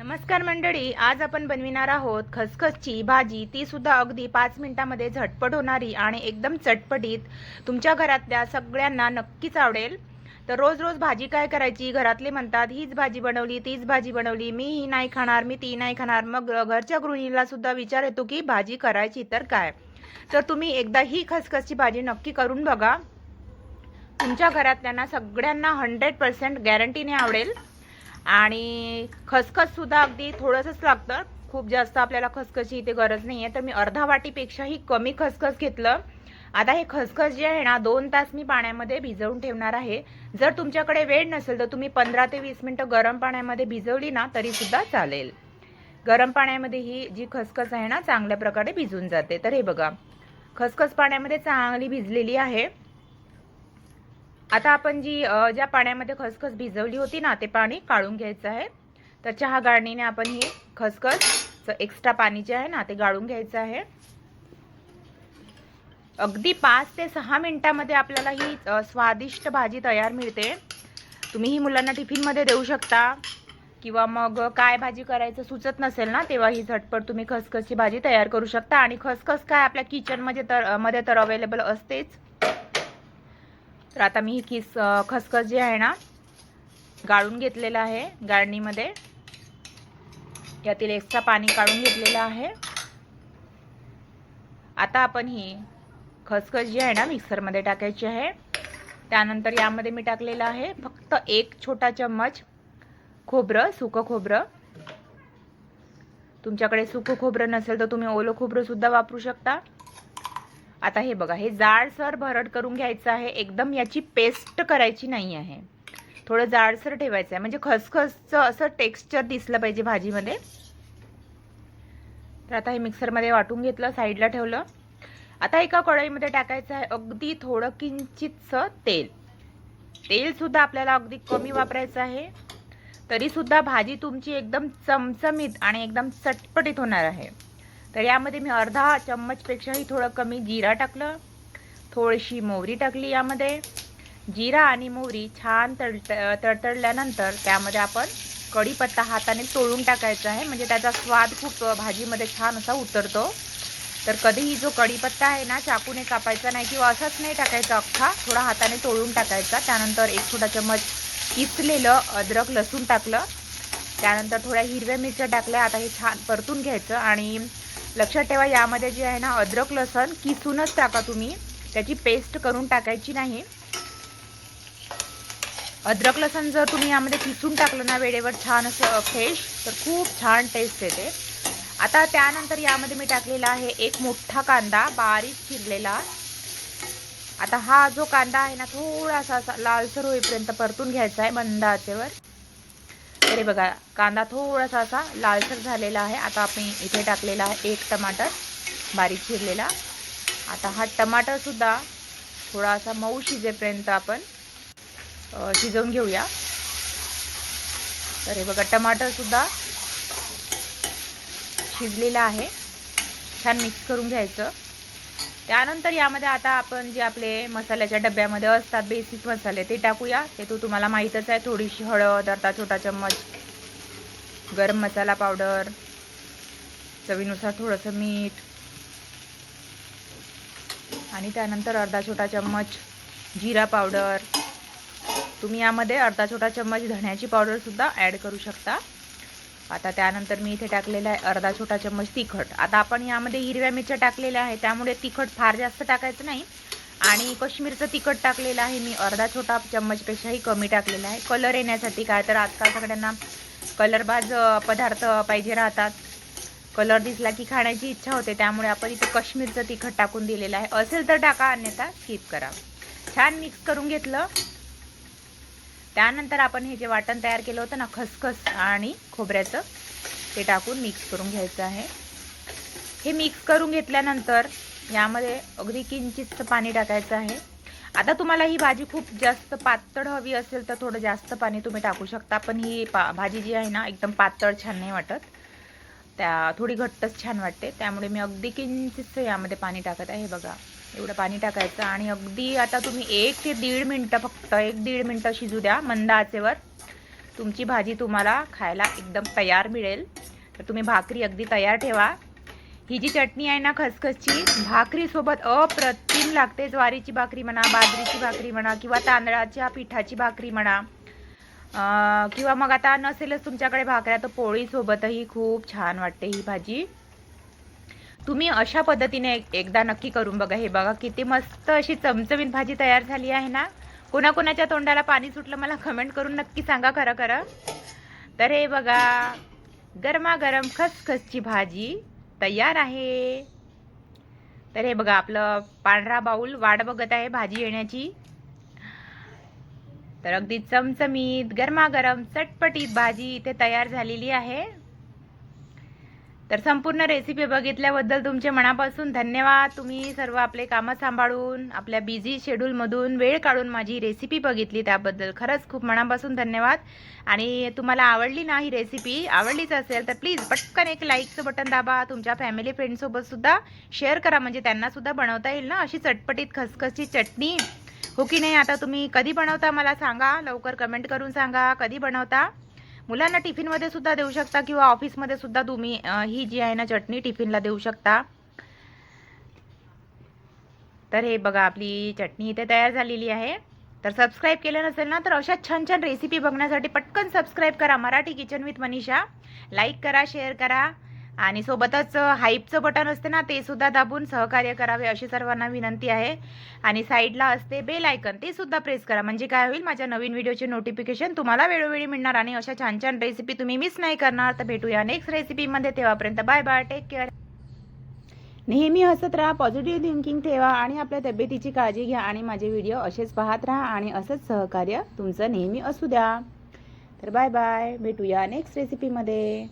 नमस्कार मंडळी आज आपण बनविणार आहोत खसखसची भाजी. ती सुद्धा अगदी पाच मिनिटामध्ये झटपट होणारी आणि एकदम चटपटीत तुमच्या घरातल्या सगळ्यांना नक्कीच आवडेल. तर रोज रोज भाजी काय करायची? घरातले म्हणतात हीच भाजी बनवली तीच भाजी बनवली मी ही नाही खाणार मी ती नाही खाणार. मग घरच्या गृहिणीला सुद्धा विचार येतो की भाजी करायची तर काय? तर तुम्ही एकदा ही खसखसची भाजी नक्की करून बघा. तुमच्या घरातल्यांना सगळ्यांना हंड्रेड पर्सेंट गॅरंटीने आवडेल. आणि खसखससुद्धा अगदी थोडंसंच लागतं. खूप जास्त आपल्याला खसखसची इथे गरज नाही आहे तर मी अर्धा वाटीपेक्षाही कमी खसखस घेतलं. आता हे खसखस जे आहे ना दोन तास मी पाण्यामध्ये भिजवून ठेवणार आहे. जर तुमच्याकडे वेळ नसेल तर तुम्ही पंधरा ते वीस मिनटं गरम पाण्यामध्ये भिजवली ना तरीसुद्धा चालेल. गरम पाण्यामध्ये ही जी खसखस आहे ना चांगल्या प्रकारे भिजून जाते. तर हे बघा खसखस पाण्यामध्ये चांगली भिजलेली आहे. आता आपण जी ज्या पाण्यामध्ये खसखस भिजवली होती ना ते पाणी काढून घ्यायचं आहे. तर चहा गाळणीने आपण ही खसखस एक्स्ट्रा पाणी जे आहे ना ते गाळून घ्यायचं आहे. अगदी पाच ते सहा मिनिटामध्ये आपल्याला ही स्वादिष्ट भाजी तयार मिळते. तुम्ही ही मुलांना टिफिनमध्ये देऊ शकता. किंवा मग काय भाजी करायचं सुचत नसेल ना तेव्हा ही झटपट तुम्ही खसखसची भाजी तयार करू शकता. आणि खसखस काय आपल्या किचनमध्ये तर मध्ये तर अवेलेबल असतेच. तर आता मी ही किस खसखस जी आहे ना गाळून घेतलेलं आहे गाळणीमध्ये. यातील एक्स्ट्रा पाणी काढून घेतलेलं आहे. आता आपण ही खसखस जी आहे ना मिक्सरमध्ये टाकायची आहे. त्यानंतर यामध्ये मी टाकलेलं आहे फक्त एक छोटा चम्मच खोबरं सुकं खोबरं. तुमच्याकडे सुकं खोबरं नसेल तर तुम्ही ओलं खोबरं सुद्धा वापरू शकता. आता हे बघा हे जाडसर भरड करून घ्यायचं आहे एकदम याची पेस्ट करायची नाही आहे. थोडं जाडसर ठेवायचं आहे म्हणजे खसखसचं असं टेक्स्चर दिसलं पाहिजे भाजीमध्ये. तर आता हे मिक्सरमध्ये वाटून घेतलं साईडला ठेवलं. आता एका कढईमध्ये टाकायचं आहे अगदी थोडं किंचितचं तेल. तेलसुद्धा आपल्याला अगदी कमी वापरायचं आहे. तरीसुद्धा भाजी तुमची एकदम चमचमीत आणि एकदम चटपटीत होणार आहे. तर यामध्ये मी अर्धा चम्मचपेक्षाही थोडं कमी जिरा टाकलं. थोडीशी मोहरी टाकली यामध्ये. जिरा आणि मोहरी छान तड तडतडल्यानंतर त्यामध्ये आपण कढीपत्ता हाताने तोळून टाकायचा आहे. म्हणजे त्याचा स्वाद खूप भाजीमध्ये छान असा उतरतो. तर कधीही जो कढीपत्ता आहे ना चाकूने कापायचा नाही किंवा असाच नाही टाकायचा अख्खा थोडा हाताने तोळून टाकायचा. त्यानंतर एक छोटा चम्मच किसलेलं अद्रक लसूण टाकलं. त्यानंतर थोड्या हिरव्या मिरच्या टाकल्या. आता हे छान परतून घ्यायचं आणि लक्षात ठेवा यामध्ये जे आहे ना अद्रक लसण किसूनच टाका तुम्ही. त्याची पेस्ट करून टाकायची नाही. अद्रक लसण जर तुम्ही यामध्ये किसून टाकलं ना वेळेवर छान असं फ्रेश तर खूप छान टेस्ट येते. आता त्यानंतर यामध्ये मी टाकलेला आहे एक मोठा कांदा बारीक चिरलेला. आता हा जो कांदा आहे ना थोडासा असा लालसर होईपर्यंत परतून घ्यायचा आहे मंद आचेवर. तरी बघा कांदा थोडासा असा लालसर झालेला आहे. आता आपण इथे टाकलेला आहे एक टमाटर बारीक चिरलेला. आता हा टमाटरसुद्धा थोडासा मऊ शिजेपर्यंत आपण शिजवून घेऊया. तर हे बघा टमाटरसुद्धा शिजलेला आहे. छान मिक्स करून घ्यायचं. त्यानंतर यामध्ये आता आपण जे आपले मसाल्याच्या डब्यामध्ये असतात बेसिक मसाले ते टाकूया. ते तू तुम्हाला माहीतच आहे थोडीशी हळद अर्धा छोटा चम्मच गरम मसाला पावडर चवीनुसार थोडंसं मीठ आणि त्यानंतर अर्धा छोटा चम्मच जिरा पावडर. तुम्ही यामध्ये अर्धा छोटा चम्मच धण्याची पावडरसुद्धा ॲड करू शकता. आता त्यानंतर मी इथे टाकलेला आहे अर्धा छोटा चम्मच तिखट. आता आपण यामध्ये हिरव्या मिरच्या टाकलेल्या आहे त्यामुळे तिखट फार जास्त टाकायचं नाही. आणि कश्मीरचं तिखट टाकलेलं आहे मी अर्धा छोटा चम्मचपेक्षाही कमी टाकलेला आहे. कलर येण्यासाठी काय तर आजकाल सगळ्यांना कलरबाज पदार्थ पाहिजे राहतात. कलर दिसला की खाण्याची इच्छा होते त्यामुळे आपण इथे कश्मीरचं तिखट टाकून दिलेलं आहे. असेल तर टाका अन्यथा स्किप करा. छान मिक्स करून घेतलं. त्यानंतर आपण हे जे वाटण तयार केलं होतं ना खसखस आणि खोबऱ्याचं ते टाकून मिक्स करून घ्यायचं आहे. हे मिक्स करून घेतल्यानंतर यामध्ये अगदी किंचितचं पाणी टाकायचं आहे. आता तुम्हाला ही भाजी खूप जास्त पातळ हवी असेल तर थोडं जास्त पाणी तुम्ही टाकू शकता पण ही पा भाजी जी आहे ना एकदम पातळ छान नाही वाटत. त्या थोडी घट्टच छान वाटते. त्यामुळे मी अगदी किंचितचं यामध्ये पाणी टाकत आहे बघा. एवढं पाणी टाकायचं आणि अगदी आता तुम्ही एक ते दीड मिनटं फक्त एक दीड मिनटं शिजू द्या मंद आचेवर. तुमची भाजी तुम्हाला खायला एकदम तयार मिळेल. तर तुम्ही भाकरी अगदी तयार ठेवा. ही जी चटणी आहे ना खसखसची भाकरीसोबत अप्रतिम लागते. ज्वारीची भाकरी म्हणा बाजरीची भाकरी म्हणा किंवा तांदळाच्या पिठाची भाकरी म्हणा. किंवा मग आता नसेलच तुमच्याकडे भाकऱ्या तर पोळीसोबतही खूप छान वाटते ही भाजी. तुम्ही अशा पद्धतीने एक- एकदा नक्की करून बघा. हे बघा किती मस्त अशी चमचमीत भाजी तयार झाली आहे ना. कोणाकोणाच्या तोंडाला पाणी सुटलं मला कमेंट करून नक्की सांगा खरं खरं. तर हे बघा गरमागरम खसखसची भाजी तयार आहे. तर हे बघा आपलं पांढरा बाऊल वाट बघत आहे भाजी येण्याची. तर अगदी चमचमीत गरमागरम चटपटीत भाजी इथे तयार झालेली आहे. तर संपूर्ण रेसिपी बघितल्याबद्दल तुमचे मनापासून धन्यवाद. तुम्ही सर्व आपले कामं सांभाळून आपल्या बिझी शेड्यूलमधून वेळ काढून माझी रेसिपी बघितली त्याबद्दल खरंच खूप मनापासून धन्यवाद. आणि तुम्हाला आवडली ना ही रेसिपी आवडलीच असेल तर प्लीज पटकन एक लाईकचं बटन दाबा. तुमच्या फॅमिली फ्रेंडसोबतसुद्धा शेअर करा. म्हणजे त्यांनासुद्धा बनवता येईल ना अशी चटपटीत खसखसची चटणी. हो की नाही? आता तुम्ही कधी बनवता मला सांगा. लवकर कमेंट करून सांगा. कधी बनवता? मुलांना टिफिनमध्ये सुद्धा देऊ शकता किंवा ऑफिसमध्ये सुद्धा तुम्ही ही जी आहे ना चटणी टिफिनला देऊ शकता. तर हे बघा आपली चटणी इथे तयार झालेली आहे. तर सबस्क्राईब केलं नसेल ना तर अशा छान छान रेसिपी बघण्यासाठी पटकन सबस्क्राईब करा. Marathi kitchen with Manisha. Like करा शेअर करा. आणि सोबतच हाईपचं बटन असते ना ते सुद्धा दाबून सहकार्य करावे अशी सर्वांना विनंती आहे. आणि साईडला असते बेल आयकन ते सुद्धा प्रेस करा. म्हणजे काय होईल माझ्या नवीन व्हिडिओचे नोटिफिकेशन तुम्हाला वेळोवेळी मिळणार आणि अशा छान छान रेसिपी तुम्ही मिस नाही करणार. तर भेटूया नेक्स्ट रेसिपीमध्ये तेव्हापर्यंत बाय बाय टेक केअर नेहमी हसत राहा पॉझिटिव्ह थिंकिंग ठेवा आणि आपल्या तब्येतीची काळजी घ्या आणि माझे व्हिडिओ असेच पाहत राहा आणि असंच सहकार्य तुमचं नेहमी असू द्या. तर बाय बाय भेटूया नेक्स्ट रेसिपीमध्ये